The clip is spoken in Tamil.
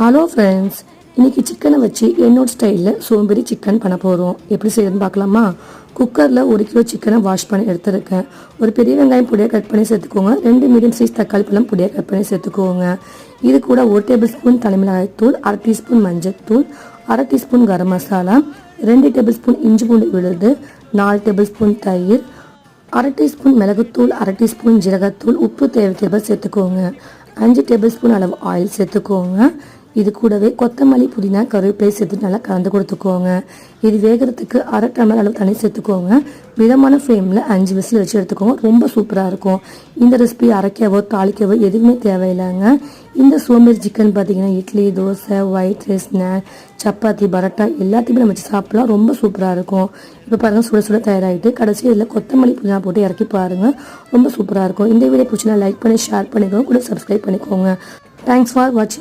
ஹலோ ஃப்ரெண்ட்ஸ் இன்றைக்கி சிக்கனை வச்சு என்னோட ஸ்டைலில் சோம்பேறி சிக்கன் பண்ண போகிறோம் எப்படி செய்யறதுன்னு பார்க்கலாமா? குக்கரில் ஒரு கிலோ சிக்கனை வாஷ் பண்ணி எடுத்துருக்கேன். ஒரு பெரிய வெங்காயம் பொடியாக கட் பண்ணி சேர்த்துக்கோங்க. ரெண்டு மீடியம் சைஸ் தக்காளி பழம் பொடியாக கட் பண்ணி சேர்த்துக்கோங்க. இது கூட ஒரு டேபிள் ஸ்பூன் தலைமிளகாய் தூள் அரை டீஸ்பூன் மஞ்சள் தூள் அரை டீஸ்பூன் கரம் மசாலா ரெண்டு டேபிள் ஸ்பூன் இஞ்சி பூண்டு விழுது நாலு டேபிள் ஸ்பூன் தயிர் அரை டீஸ்பூன் மிளகுத்தூள் அரை டீஸ்பூன் ஜீரகத்தூள் உப்பு தேவைக்கேற்ப சேர்த்துக்கோங்க. அஞ்சு டேபிள் ஸ்பூன் அளவு ஆயில் சேர்த்துக்கோங்க. இது கூடவே கொத்தமல்லி புதினா கருவேப்பிலை சேர்த்து நல்லா கலந்து கொடுத்துக்கோங்க. இது வேகிறதுக்கு அரை டம்ளர் அளவு தண்ணி சேர்த்துக்கோங்க. மிதமான ஃப்ளேமில் அஞ்சு விசில் வச்சு எடுத்துக்கோங்க. ரொம்ப சூப்பராக இருக்கும். இந்த ரெசிபி அரைக்கவோ தாளிக்கவோ எதுவுமே தேவையில்லைங்க. இந்த சோம்பேறி சிக்கன் பார்த்தீங்கன்னா இட்லி தோசை ஒயிட் ரைஸ் நேன் சப்பாத்தி பரோட்டா எல்லாத்தையுமே நம்ம வச்சு சாப்பிடலாம். ரொம்ப சூப்பராக இருக்கும். இப்போ பாருங்கள் சுட சுட தயாராகிட்டு கடைசியில் இதில் கொத்தமல்லி புதினா போட்டு இறக்கி பாருங்கள் ரொம்ப சூப்பராக இருக்கும். இந்த வீடியோ பிடிச்சினா லைக் பண்ணி ஷேர் பண்ணிக்கோங்க. கூட சப்ஸ்கிரைப் பண்ணிக்கோங்க. தேங்க்ஸ் ஃபார் வாட்சிங்